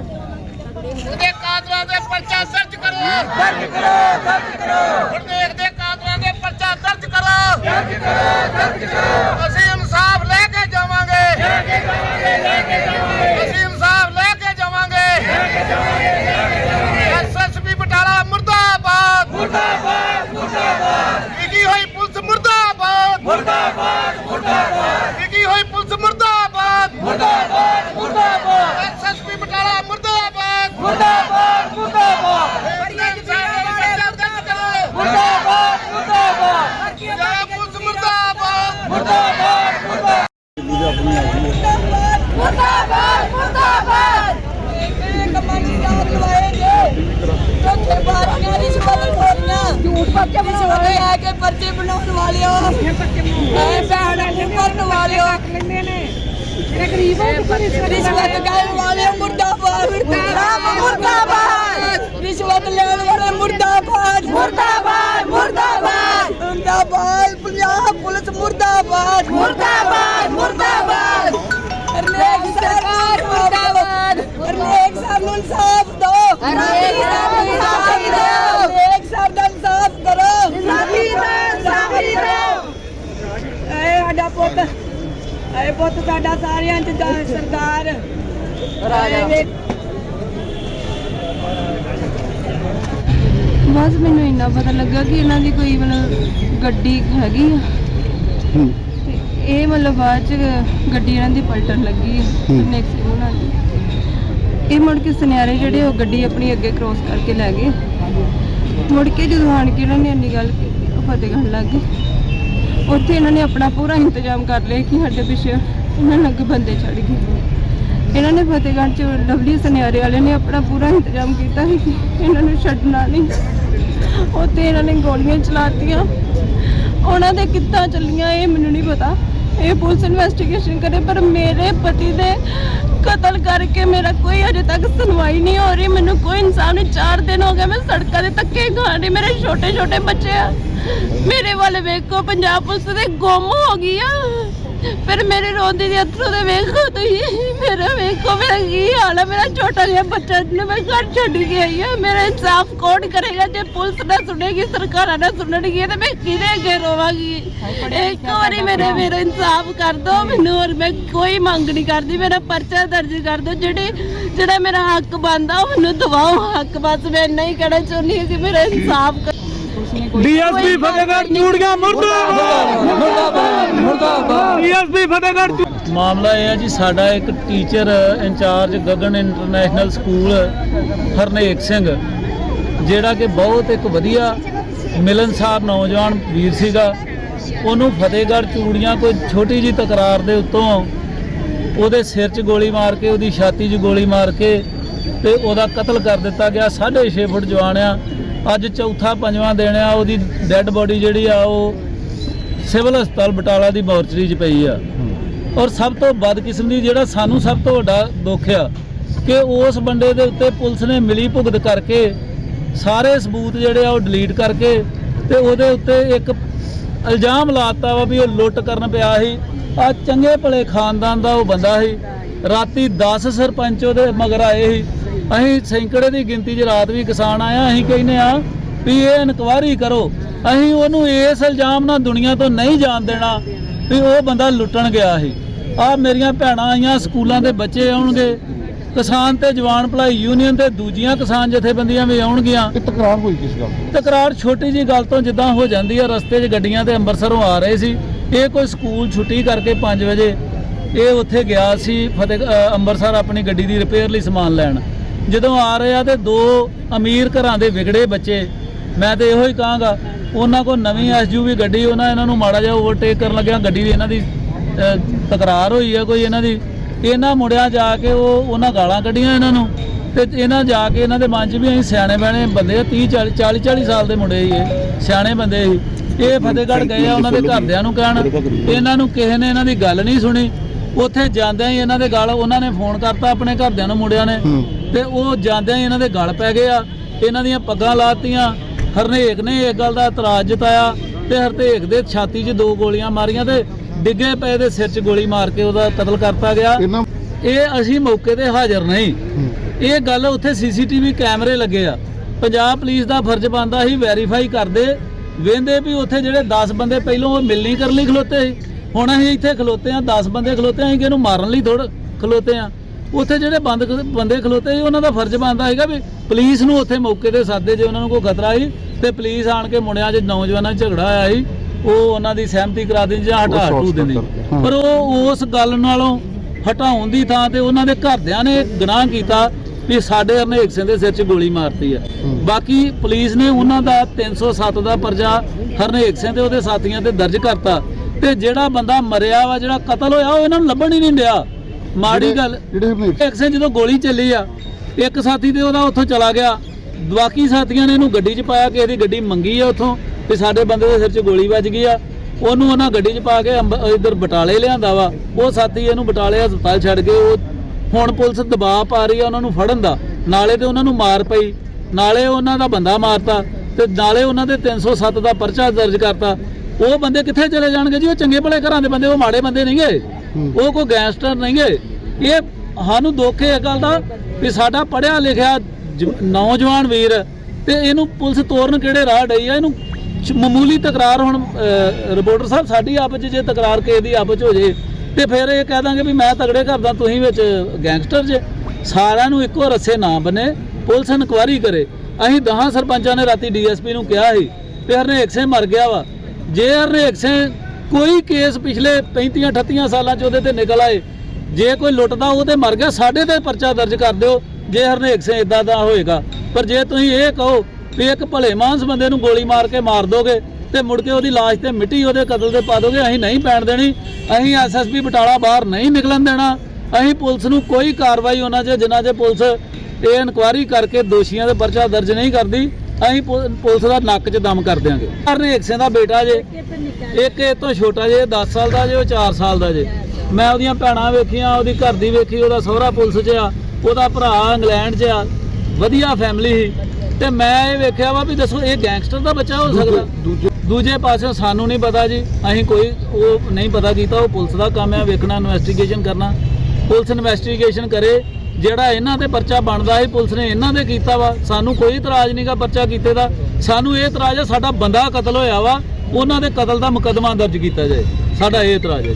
ਉਹਦੇ ਕਾਤਲਾਂ ਦੇ ਪਰਚਾ ਦਰਜ ਕਰੋ। ਦਰਜ ਕਰੋ ਦਰਜ ਕਰੋ। ਗੁਰਨੇਕ ਦੇ ਕਾਤਲਾਂ ਦੇ ਪਰਚਾ ਦਰਜ ਕਰੋ। ਦਰਜ ਕਰੋ ਦਰਜ ਕਰੋ ਅਸੀਂ ਇਨਸਾਫ ਲੈ ਕੇ ਜਾਵਾਂਗੇ ਲੈ ਕੇ ਜਾਵਾਂਗੇ ਲੈ ਕੇ ਜਾਵਾਂਗੇ ਅਸੀਂ ਇਨਸਾਫ ਲੈ ਕੇ ਜਾਵਾਂਗੇ ਲੈ ਕੇ ਜਾਵਾਂਗੇ ਲੈ ਕੇ ਜਾਵਾਂਗੇ ਐਸਐਸਪੀ ਬਟਾਲਾ ਮੁਰਦਾਬਾਦ ਮੁਰਦਾਬਾਦ ਮੁਰਦਾਬਾਦ ਕੀ ਹੋਈ ਪੁਲਿਸ ਮੁਰਦਾਬਾਦ ਮੁਰਦਾਬਾਦ ਮੁਰਦਾਬਾਦ ਕੀ ਹੋਈ ਪੁਲਿਸ ਮੁਰਦਾਬਾਦ ਮੁਰਦਾਬਾਦ ਮੁਰਦਾਬਾਦ ਐਸਐਸਪੀ ਬਟਾਲਾ ਮੁਰਦਾਬਾਦ ਮੁਰਦਾਬਾਦ ਮੁਰਦਾਬਾਦ ਮੁਰਦਾਬਾਦ ਮੁਰਦਾਬਾਦ ਪੰਜਾਬ ਪੁਲਿਸ ਮੁਰਦਾਬਾਦ ਮੁਰਦਾਬਾਦ ਮੁਰਦਾਬਾਦ ਮੁਰਦਾਬਾਦ ਇਹ ਕੰਮਾਂ ਦੀ ਯਾਦ ਲਵਾਏਗੇ ਚੌਥੇ ਬਾਰੀਆਂ ਦੀ ਸਵਾਲ ਖੋਰੀਆਂ ਝੂਠ ਪੱਕੇ ਬਣਾਉਣੇ ਆ ਕੇ ਪਰਚੇ ਬਣਾਉਣ ਵਾਲਿਓ ਐ ਭੈਣ ਨੂੰ ਕਰਨ ਵਾਲਿਓ ਰਿਸ਼ਵਤ ਗਾਇਣ ਵਾਲੇ ਮੁਰਦਾਬਾਦ ਮੁਰਦਾਬਾਦ ਮੁਰਦਾਬਾਦ ਰਿਸ਼ਵਤ ਲੈਣ ਵਾਲੇ ਮੁਰਦਾਬਾਦ ਮੁਰਦਾਬਾਦ ਮੁਰਦਾਬਾਦ ਮੁਰਦਾਬਾਦ ਪੰਜਾਬ ਪੁਲਿਸ ਮੁਰਦਾਬਾਦ। ਮੁਰਦਾਬਾਦ ਮੁਰਦਾਬਾਦ। ਹਰਨੇਕ ਸਰਕਾਰ ਮੁਰਦਾਬਾਦ। ਹਰਨੇਕ ਸਾਹਿਬ ਨੂੰ ਇਨਸਾਫ ਦਿਓ। ਹਰਨੇਕ ਸਾਹਿਬ ਨੂੰ ਇਨਸਾਫ ਦਿਓ। ਹਰਨੇਕ ਸਾਹਿਬ ਦਾ ਇਨਸਾਫ ਕਰੋ। ਇਨਸਾਫੀ ਦਿਓ ਇਨਸਾਫੀ ਦਿਓ। ਐ ਸਾਡਾ ਪੁੱਤ ਐ ਪੁੱਤ ਸਾਡਾ ਸਾਰਿਆਂ ਚ ਦਾ ਸਰਦਾਰ। ਰਾਜਾ। ਬਸ ਮੈਨੂੰ ਇੰਨਾ ਪਤਾ ਲੱਗਾ ਕਿ ਇਹਨਾਂ ਦੀ ਕੋਈ ਮਤਲਬ ਗੱਡੀ ਹੈਗੀ ਆ। ਤੇ ਇਹ ਮਤਲਬ ਬਾਅਦ ਚ ਗੱਡੀ ਇਹਨਾਂ ਦੀ ਪਲਟਣ ਲੱਗੀ ਨੈਕਸਟ ਉਹਨਾਂ ਦੀ। ਇਹ ਮੁੜ ਕੇ ਸੁਨਿਆਰੇ ਜਿਹੜੇ ਉਹ ਗੱਡੀ ਆਪਣੀ ਅੱਗੇ ਕ੍ਰੋਸ ਕਰਕੇ ਲੈ ਗਏ। ਮੁੜ ਕੇ ਜਦੋਂ ਆਣ ਕੇ ਇਹਨਾਂ ਨੇ ਇੰਨੀ ਗੱਲ ਕੀਤੀ ਉਹ ਫਤਿਹਗੜ੍ਹ ਲੱਗ ਗਏ। ਉੱਥੇ ਇਹਨਾਂ ਨੇ ਆਪਣਾ ਪੂਰਾ ਇੰਤਜ਼ਾਮ ਕਰ ਲਿਆ ਕਿ ਸਾਡੇ ਪਿੱਛੇ ਇਹਨਾਂ ਨੂੰ ਅੱਗੇ ਬੰਦੇ ਚੜ ਗਏ ਇਹਨਾਂ ਨੇ ਫਤਿਹਗੜ੍ਹ ਚ ਲਵਲੀ ਸੁਨਿਆਰੇ ਵਾਲੇ ਨੇ ਆਪਣਾ ਪੂਰਾ ਇੰਤਜ਼ਾਮ ਕੀਤਾ ਸੀ ਕਿ ਇਹਨਾਂ ਨੂੰ ਛੱਡਣਾ ਨਹੀਂ। ਉੱਥੇ ਇਹਨਾਂ ਨੇ ਗੋਲੀਆਂ ਚਲਾਤੀਆਂ। ਉਹਨਾਂ ਦੇ ਕਿੱਦਾਂ ਚੱਲੀਆਂ ਇਹ ਮੈਨੂੰ ਨਹੀਂ ਪਤਾ। ਇਹ ਪੁਲਿਸ ਇਨਵੈਸਟੀਗੇਸ਼ਨ ਕਰੇ, ਪਰ ਮੇਰੇ ਪਤੀ ਦੇ ਕਤਲ ਕਰਕੇ ਮੇਰਾ ਕੋਈ ਅਜੇ ਤੱਕ ਸੁਣਵਾਈ ਨਹੀਂ ਹੋ ਰਹੀ। ਮੈਨੂੰ ਕੋਈ ਇਨਸਾਨ ਨਹੀਂ 4 ਦਿਨ ਹੋ ਗਏ ਮੈਂ ਸੜਕਾਂ ਦੇ ਧੱਕੇ ਖਾ ਰਹੀ ਮੇਰੇ ਛੋਟੇ ਛੋਟੇ ਬੱਚੇ ਆ। ਮੇਰੇ ਵੱਲ ਵੇਖੋ, ਪੰਜਾਬ ਪੁਲਿਸ ਦੇ ਗੁੰਮ ਹੋ ਗਈ ਆ। ਫਿਰ ਮੇਰੇ ਰੋਂਦੀ ਦੇ ਅਥਰੂ ਦੇ ਵੇਖੋ ਤੁਸੀਂ। ਮੇਰਾ ਵੇਖੋ ਮੇਰਾ ਕੀ ਹਾਲ ਹੈ ਮੇਰਾ ਛੋਟਾ ਜਿਹਾ ਬੱਚਾ ਜਿਹਨੂੰ ਮੈਂ ਘਰ ਛੱਡ ਕੇ ਆਈ ਆ ਮੇਰਾ ਇਨਸਾਫ ਕੌਣ ਕਰੇਗਾ ਜੇ ਪੁਲਿਸ ਨਾ ਸੁਣੇਗੀ ਸਰਕਾਰਾਂ ਨਾ ਸੁਣਨਗੀ ਤੇ ਮੈਂ ਕਿਹਦੇ ਅੱਗੇ ਰੋਵਾਂਗੀ? ਇੱਕ ਵਾਰੀ ਮੇਰੇ ਮੇਰਾ ਇਨਸਾਫ ਕਰ ਦਿਓ ਮੈਨੂੰ ਹੋਰ ਮੈਂ ਕੋਈ ਮੰਗ ਨਹੀਂ ਕਰਦੀ। ਮੇਰਾ ਪਰਚਾ ਦਰਜ ਕਰ ਦਿਓ ਜਿਹੜੇ ਜਿਹੜਾ ਮੇਰਾ ਹੱਕ ਬਣਦਾ ਉਹ ਮੈਨੂੰ ਦਿਵਾਓ। ਹੱਕ ਬਸ ਮੈਂ ਇੰਨਾ ਹੀ ਕਹਿਣਾ ਚਾਹੁੰਦੀ ਹਾਂ ਕਿ ਮੇਰਾ ਇਨਸਾਫ ਡੀਐਸਪੀ ਫਤਿਹਗੜ੍ਹ ਚੂੜੀਆਂ ਮੁਰਦਾਬਾਦ! ਮੁਰਦਾਬਾਦ! ਮੁਰਦਾਬਾਦ ਡੀਐਸਪੀ ਫਤਿਹਗੜ੍ਹ ਮਾਮਲਾ ਇਹ ਹੈ ਜੀ ਸਾਡਾ ਇੱਕ teacher incharge Gagan International School Harnek Singh ਜਿਹੜਾ ਕਿ ਬਹੁਤ ਇੱਕ ਵਧੀਆ ਮਿਲਨਸਾਰ ਨੌਜਵਾਨ ਵੀਰ ਸੀਗਾ। ਉਹਨੂੰ ਫਤਿਹਗੜ੍ਹ ਚੂੜੀਆਂ ਕੋਈ ਛੋਟੀ ਜੀ ਤਕਰਾਰ ਦੇ ਉੱਤੋਂ ਉਹਦੇ ਸਿਰ 'ਚ ਗੋਲੀ ਮਾਰ ਕੇ ਉਹਦੀ ਛਾਤੀ 'ਚ ਗੋਲੀ ਮਾਰ ਕੇ ਤੇ ਉਹਦਾ ਕਤਲ ਕਰ ਦਿੱਤਾ ਗਿਆ। 6.5 ਫੁੱਟ ਜਵਾਨ ਆ। ਅੱਜ ਚੌਥਾ ਪੰਜਵਾਂ ਦਿਨ ਆ, ਉਹਦੀ ਡੈੱਡ ਬੋਡੀ ਜਿਹੜੀ ਆ, ਉਹ ਸਿਵਲ ਹਸਪਤਾਲ ਬਟਾਲਾ ਦੀ ਮੋਰਚਰੀ 'ਚ ਪਈ ਆ। ਔਰ ਸਭ ਤੋਂ ਬਦਕਿਸਮਤੀ ਜਿਹੜਾ ਸਾਨੂੰ ਸਭ ਤੋਂ ਵੱਡਾ ਦੁੱਖ ਆ, ਕਿ ਉਸ ਬੰਦੇ ਦੇ ਉੱਤੇ ਪੁਲਿਸ ਨੇ ਮਿਲੀ ਭੁਗਤ ਕਰਕੇ ਸਾਰੇ ਸਬੂਤ ਜਿਹੜੇ ਆ, ਉਹ ਡਿਲੀਟ ਕਰਕੇ ਤੇ ਉਹਦੇ ਉੱਤੇ ਇੱਕ ਇਲਜ਼ਾਮ ਲਾਤਾ ਵਾ ਵੀ ਉਹ ਲੁੱਟ ਕਰਨ ਪਿਆ ਸੀ। ਆ ਚੰਗੇ ਭਲੇ ਖਾਨਦਾਨ ਦਾ ਉਹ ਬੰਦਾ ਸੀ। ਰਾਤੀ 10 ਸਰਪੰਚ ਉਹਦੇ ਮਗਰ ਆਏ ਸੀ। ਅਸੀਂ ਸੈਂਕੜੇ ਦੀ ਗਿਣਤੀ 'ਚ ਰਾਤ ਵੀ ਕਿਸਾਨ ਆਇਆ ਅਸੀਂ ਕਹਿੰਦੇ ਆ ਵੀ ਇਹ ਇਨਕੁਆਰੀ ਕਰੋ। ਅਸੀਂ ਉਹਨੂੰ ਇਸ ਇਲਜ਼ਾਮ ਨਾਲ ਦੁਨੀਆ ਤੋਂ ਨਹੀਂ ਜਾਣ ਦੇਣਾ ਵੀ ਉਹ ਬੰਦਾ ਲੁੱਟਣ ਗਿਆ ਸੀ। ਆ ਮੇਰੀਆਂ ਭੈਣਾਂ ਆਈਆਂ ਸਕੂਲਾਂ ਦੇ ਬੱਚੇ ਆਉਣਗੇ ਕਿਸਾਨ ਤੇ ਜਵਾਨ ਭਲਾਈ ਯੂਨੀਅਨ ਤੇ ਦੂਜੀਆਂ ਕਿਸਾਨ ਜਥੇਬੰਦੀਆਂ ਵੀ ਆਉਣਗੀਆਂ। ਤਕਰਾਰ ਹੋਈ ਕਿਸ ਗੱਲ? ਤਕਰਾਰ ਛੋਟੀ ਜੀ ਗੱਲ ਤੋਂ ਜਿੱਦਾਂ ਹੋ ਜਾਂਦੀ ਆ ਰਸਤੇ 'ਚ ਗੱਡੀਆਂ ਤੇ ਅੰਮ੍ਰਿਤਸਰੋਂ ਆ ਰਹੇ ਸੀ। ਇਹ ਕੋਈ ਸਕੂਲ ਛੁੱਟੀ ਕਰਕੇ 5 ਵਜੇ ਇਹ ਉੱਥੇ ਗਿਆ ਸੀ ਫਤਿਹ ਅੰਮ੍ਰਿਤਸਰ ਆਪਣੀ ਗੱਡੀ ਦੀ ਰਿਪੇਅਰ ਲਈ ਸਮਾਨ ਲੈਣ। ਜਦੋਂ ਆ ਰਹੇ ਆ ਤੇ ਦੋ ਅਮੀਰ ਘਰਾਂ ਦੇ ਵਿਗੜੇ ਬੱਚੇ। ਮੈਂ ਤੇ ਇਹੋ ਹੀ ਕਹਾਂਗਾ, ਉਹਨਾਂ ਕੋਲ ਨਵੀਂ ਐਸਯੂਵੀ ਗੱਡੀ, ਉਹਨਾਂ ਇਹਨਾਂ ਨੂੰ ਮਾੜਾ ਜਿਹਾ ਓਵਰਟੇਕ ਕਰਨ ਲੱਗਿਆ, ਗੱਡੀ ਦੀ ਇਹਨਾਂ ਦੀ ਤਕਰਾਰ ਹੋਈ ਹੈ ਕੋਈ ਇਹਨਾਂ ਦੀ। ਇਹਨਾਂ ਮੁੰਡਿਆਂ ਜਾ ਕੇ ਉਹ ਉਹਨਾਂ ਗਾਲਾਂ ਕੱਢੀਆਂ ਇਹਨਾਂ ਨੂੰ। ਤੇ ਇਹਨਾਂ ਜਾ ਕੇ ਇਹਨਾਂ ਦੇ ਮਨ 'ਚ ਵੀ ਅਸੀਂ ਸਿਆਣੇ ਬਣੇ ਬੰਦੇ ਆ 30 40 40 40 ਸਾਲ ਦੇ ਮੁੰਡੇ ਸੀ ਇਹ, ਸਿਆਣੇ ਬੰਦੇ ਸੀ ਇਹ ਫਤਿਹਗੜ੍ਹ ਗਏ ਆ ਉਹਨਾਂ ਦੇ ਘਰਦਿਆਂ ਨੂੰ ਕਹਿਣ। ਇਹਨਾਂ ਨੂੰ ਕਿਸੇ ਨੇ ਇਹਨਾਂ ਦੀ ਗੱਲ ਨਹੀਂ ਸੁਣੀ। ਉੱਥੇ ਜਾਂਦਿਆਂ ਹੀ ਇਹਨਾਂ ਦੇ ਗਾਲ, ਉਹਨਾਂ ਨੇ ਫੋਨ ਕਰਤਾ ਆਪਣੇ ਘਰਦਿਆਂ ਨੂੰ, ਮੁੰਡਿਆਂ ਨੇ। ਤੇ ਉਹ ਜਾਂਦਿਆਂ ਹੀ ਇਹਨਾਂ ਦੇ ਗਲ ਪੈ ਗਏ ਆ ਇਹਨਾਂ ਦੀਆਂ ਪੱਗਾਂ ਲਾਤੀਆਂ ਹਰਨੇਕ ਨੇ ਇਸ ਗੱਲ ਦਾ ਇਤਰਾਜ਼ ਜਤਾਇਆ ਤੇ ਹਰਤੇਕ ਦੇ ਛਾਤੀ 'ਚ ਦੋ ਗੋਲੀਆਂ ਮਾਰੀਆਂ ਤੇ ਡਿੱਗੇ ਪਏ ਦੇ ਸਿਰ 'ਚ ਗੋਲੀ ਮਾਰ ਕੇ ਉਹਦਾ ਕਤਲ ਕਰਤਾ ਗਿਆ। ਇਹਨਾਂ ਇਹ ਅਸੀਂ ਮੌਕੇ ਤੇ ਹਾਜ਼ਰ ਨਹੀਂ। ਇਹ ਗੱਲ ਉੱਥੇ ਸੀਸੀਟੀਵੀ ਕੈਮਰੇ ਲੱਗੇ ਆ। ਪੰਜਾਬ ਪੁਲਿਸ ਦਾ ਫਰਜ਼ ਬਣਦਾ ਸੀ ਵੈਰੀਫਾਈ ਕਰਦੇ। ਵੇਂਦੇ ਵੀ ਉੱਥੇ ਜਿਹੜੇ 10 ਬੰਦੇ ਪਹਿਲੋਂ ਉਹ ਮਿਲਣੀ ਕਰਨ ਲਈ ਖਲੋਤੇ ਸੀ। ਹੁਣ ਅਸੀਂ ਇੱਥੇ ਖਲੋਤੇ ਆ 10 ਬੰਦੇ ਖਲੋਤੇ ਆ ਅਸੀਂ ਕਿਹਨੂੰ ਮਾਰਨ ਲਈ ਥੋੜ ਖਲੋਤੇ ਆ ਉੱਥੇ ਜਿਹੜੇ ਬੰਦ ਬੰਦੇ ਖਲੋਤੇ ਸੀ ਉਹਨਾਂ ਦਾ ਫਰਜ਼ ਬਣਦਾ ਹੈਗਾ ਵੀ ਪੁਲਿਸ ਨੂੰ ਉੱਥੇ ਮੌਕੇ ਤੇ ਸਾਦੇ ਜੇ ਉਹਨਾਂ ਨੂੰ ਕੋਈ ਖਤਰਾ ਸੀ ਤੇ ਪੁਲਿਸ ਆਣ ਕੇ ਮੁੰਡਿਆਂ 'ਚ ਨੌਜਵਾਨਾਂ 'ਚ ਝਗੜਾ ਹੋਇਆ ਸੀ ਉਹ ਉਹਨਾਂ ਦੀ ਸਹਿਮਤੀ ਕਰਾ ਦੇਣੀ ਜਾਂ ਹਟਾ ਹਟੂ ਹਾਂ। ਪਰ ਉਹ ਉਸ ਗੱਲ ਨਾਲੋਂ ਹਟਾਉਣ ਦੀ ਥਾਂ ਤੇ ਉਹਨਾਂ ਦੇ ਘਰਦਿਆਂ ਨੇ ਗੁਨਾਹ ਕੀਤਾ ਵੀ ਸਾਡੇ ਹਰਨੇਕ ਸਿੰਘ ਦੇ ਸਿਰ 'ਚ ਗੋਲੀ ਮਾਰਤੀ ਆ। ਬਾਕੀ ਪੁਲਿਸ ਨੇ ਉਹਨਾਂ ਦਾ 307 ਦਾ ਪਰਚਾ ਹਰਨੇਕ ਸਿੰਘ ਤੇ ਉਹਦੇ ਸਾਥੀਆਂ ਤੇ ਦਰਜ ਕਰਤਾ ਤੇ ਜਿਹੜਾ ਬੰਦਾ ਮਰਿਆ ਵਾ ਜਿਹੜਾ ਕਤਲ ਹੋਇਆ ਉਹ ਇਹਨਾਂ ਨੂੰ ਲੱਭਣ ਹੀ ਨਹੀਂ ਡਿਆ ਮਾੜੀ ਗੱਲ। ਜਿਹੜੇ ਹਰਨੇਕ ਹਰਨੇਕ ਸਿੰਘ ਜਦੋਂ ਗੋਲੀ ਚੱਲੀ ਆ ਇੱਕ ਸਾਥੀ ਤੇ ਉਹਦਾ ਉੱਥੋਂ ਚਲਾ ਗਿਆ। ਬਾਕੀ ਸਾਥੀਆਂ ਨੇ ਇਹਨੂੰ ਗੱਡੀ 'ਚ ਪਾਇਆ ਕਿ ਇਹਦੀ ਗੱਡੀ ਮੰਗੀ ਆ ਉੱਥੋਂ ਤੇ ਸਾਡੇ ਬੰਦੇ ਦੇ ਸਿਰ 'ਚ ਗੋਲੀ ਵੱਜ ਗਈ ਆ। ਉਹਨੂੰ ਉਹਨਾਂ ਗੱਡੀ 'ਚ ਪਾ ਕੇ ਇੱਧਰ ਬਟਾਲੇ ਲਿਆਂਦਾ ਵਾ। ਉਹ ਸਾਥੀ ਇਹਨੂੰ ਬਟਾਲੇ ਹਸਪਤਾਲ ਛੱਡ ਕੇ ਉਹ ਹੁਣ ਪੁਲਿਸ ਦਬਾਅ ਪਾ ਰਹੀ ਆ ਉਹਨਾਂ ਨੂੰ ਫੜਨ ਦਾ। ਨਾਲੇ ਤੇ ਉਹਨਾਂ ਨੂੰ ਮਾਰ ਪਈ। ਨਾਲੇ ਉਹਨਾਂ ਦਾ ਬੰਦਾ ਮਾਰਤਾ ਤੇ ਨਾਲੇ ਉਹਨਾਂ ਦੇ 307 ਦਾ ਪਰਚਾ ਦਰਜ ਕਰਤਾ। ਉਹ ਬੰਦੇ ਕਿੱਥੇ ਚਲੇ ਜਾਣਗੇ ਜੀ? ਉਹ ਚੰਗੇ ਭਲੇ ਘਰਾਂ ਦੇ ਬੰਦੇ ਉਹ ਮਾੜੇ ਬੰਦੇ ਨਹੀਂਗੇ। ਉਹ ਕੋਈ ਗੈਂਗਸਟਰ ਨਹੀਂਗੇ ਇਹ ਸਾਨੂੰ ਦੁੱਖ ਇਹ ਗੱਲ ਦਾ ਵੀ ਸਾਡਾ ਪੜਿਆ ਲਿਖਿਆ ਨੌਜਵਾਨ ਵੀਰ ਤੇ ਇਹਨੂੰ ਪੁਲਿਸ ਤੋਰਨ ਕਿਹੜੇ ਰਾਹ ਡਈ ਆ? ਇਹਨੂੰ ਮਾਮੂਲੀ ਤਕਰਾਰ ਹੁਣ ਰਿਪੋਰਟਰ ਸਾਹਿਬ ਸਾਡੀ ਆਪਸ ਜੇ ਤਕਰਾਰ ਕਿਸੇ ਦੀ ਆਪਸ ਹੋ ਜੇ ਤੇ ਫਿਰ ਇਹ ਕਹਿ ਦਾਂਗੇ ਵੀ ਮੈਂ ਤਗੜੇ ਕਰਦਾ ਤੁਸੀਂ ਵਿੱਚ ਗੈਂਗਸਟਰ ਜੇ। ਸਾਰਿਆਂ ਨੂੰ ਇੱਕੋ ਰੱਸੇ ਨਾ ਬਨੇ, ਪੁਲਿਸ ਇਨਕੁਆਰੀ ਕਰੇ। ਅਸੀਂ 10 ਸਰਪੰਚਾਂ ਨੇ ਰਾਤੀ ਡੀਐਸਪੀ ਨੂੰ ਕਿਹਾ ਸੀ ਤੇ ਹਰਨੇਕ ਸਿੰਘ ਮਰ ਗਿਆ ਵਾ। ਜੇ ਹਰਨੇਕ ਸਿੰਘ ਕੋਈ ਕੇਸ ਪਿਛਲੇ 35 38 ਸਾਲਾਂ ਚ ਉਹਦੇ ਤੇ ਨਿਕਲ ਆਏ। ਜੇ ਕੋਈ ਲੁੱਟਦਾ, ਉਹ ਤੇ ਮਰ ਗਿਆ। ਸਾਡੇ ਤੇ ਪਰਚਾ ਦਰਜ ਕਰ ਦਿਓ। ਜੇ ਹਰਨੇਕ ਸਿੰਘ ਇਦਾਂ ਦਾ ਹੋਏਗਾ। ਪਰ ਜੇ ਤੁਸੀਂ ਇਹ ਕਹੋ ਵੀ ਇੱਕ ਭਲੇ ਮਾਨਸ ਬੰਦੇ ਨੂੰ ਗੋਲੀ ਮਾਰ ਕੇ ਮਾਰ ਦੋਗੇ ਤੇ ਮੁੜ ਕੇ ਉਹਦੀ ਲਾਸ਼ ਤੇ ਮਿੱਟੀ ਉਹਦੇ ਕਤਲ ਦੇ ਪਾ ਦੋਗੇ, ਅਸੀਂ ਨਹੀਂ ਪੈਣ ਦੇਣੀ। ਅਸੀਂ ਐਸਐਸਪੀ ਬਟਾਲਾ ਬਾਹਰ ਨਹੀਂ ਨਿਕਲਣ ਦੇਣਾ। ਅਸੀਂ ਪੁਲਿਸ ਨੂੰ ਕੋਈ ਕਾਰਵਾਈ ਉਹਨਾਂ 'ਚ, ਜਿਨ੍ਹਾਂ 'ਚ ਪੁਲਿਸ ਇਹ ਇਨਕੁਆਇਰੀ ਕਰਕੇ ਦੋਸ਼ੀਆਂ ਦੇ ਪਰਚਾ ਦਰਜ ਨਹੀਂ ਕਰਦੀ। ਅਸੀਂ ਪੁ- ਪੁਲਿਸ ਦਾ ਨੱਕ 'ਚ ਦਮ ਕਰ ਦਿਆਂਗੇ। ਹਰਨੇਕ ਸਿੰਘ ਦਾ ਬੇਟਾ ਜੇ ਇੱਕ ਇਹ ਤੋਂ ਛੋਟਾ ਜੇ 10 ਸਾਲ ਦਾ ਜੇ ਉਹ 4 ਸਾਲ ਦਾ ਜੇ। ਮੈਂ ਉਹਦੀਆਂ ਭੈਣਾਂ ਵੇਖੀਆਂ ਉਹਦੀ ਘਰ ਦੀ ਵੇਖੀ ਉਹਦਾ ਸਹੁਰਾ ਪੁਲਿਸ 'ਚ ਆ ਉਹਦਾ ਭਰਾ ਇੰਗਲੈਂਡ 'ਚ ਆ ਵਧੀਆ ਫੈਮਿਲੀ ਸੀ। ਤੇ ਮੈਂ ਇਹ ਵੇਖਿਆ ਵਾ ਵੀ ਦੱਸੋ ਇਹ ਗੈਂਗਸਟਰ ਦਾ ਬੱਚਾ ਹੋ ਸਕਦਾ? ਦੂਜੇ ਦੂਜੇ। ਪਾਸੇ ਸਾਨੂੰ ਨਹੀਂ ਪਤਾ ਜੀ। ਅਸੀਂ ਕੋਈ ਉਹ ਨਹੀਂ ਪਤਾ ਕੀਤਾ ਉਹ ਪੁਲਿਸ ਦਾ ਕੰਮ ਹੈ ਵੇਖਣਾ ਇਨਵੈਸਟੀਗੇਸ਼ਨ ਕਰਨਾ। ਪੁਲਿਸ ਇਨਵੈਸਟੀਗੇਸ਼ਨ ਕਰੇ ਜਿਹੜਾ ਇਹਨਾਂ ਤੇ ਪਰਚਾ ਬਣਦਾ ਹੈ ਪੁਲਿਸ ਨੇ ਇਹਨਾਂ ਦੇ ਕੀਤਾ ਵਾ। ਸਾਨੂੰ ਕੋਈ ਇਤਰਾਜ਼ ਨਹੀਂਗਾ ਪਰਚਾ ਕੀਤੇ ਦਾ। ਸਾਨੂੰ ਇਹ ਇਤਰਾਜ਼ ਹੈ ਸਾਡਾ ਬੰਦਾ ਕਤਲ ਹੋਇਆ ਵਾ, ਉਹਨਾਂ ਦੇ ਕਤਲ ਦਾ ਮੁਕੱਦਮਾ ਦਰਜ ਕੀਤਾ ਜਾਏ। ਸਾਡਾ ਇਹ ਇਤਰਾਜ਼ ਹੈ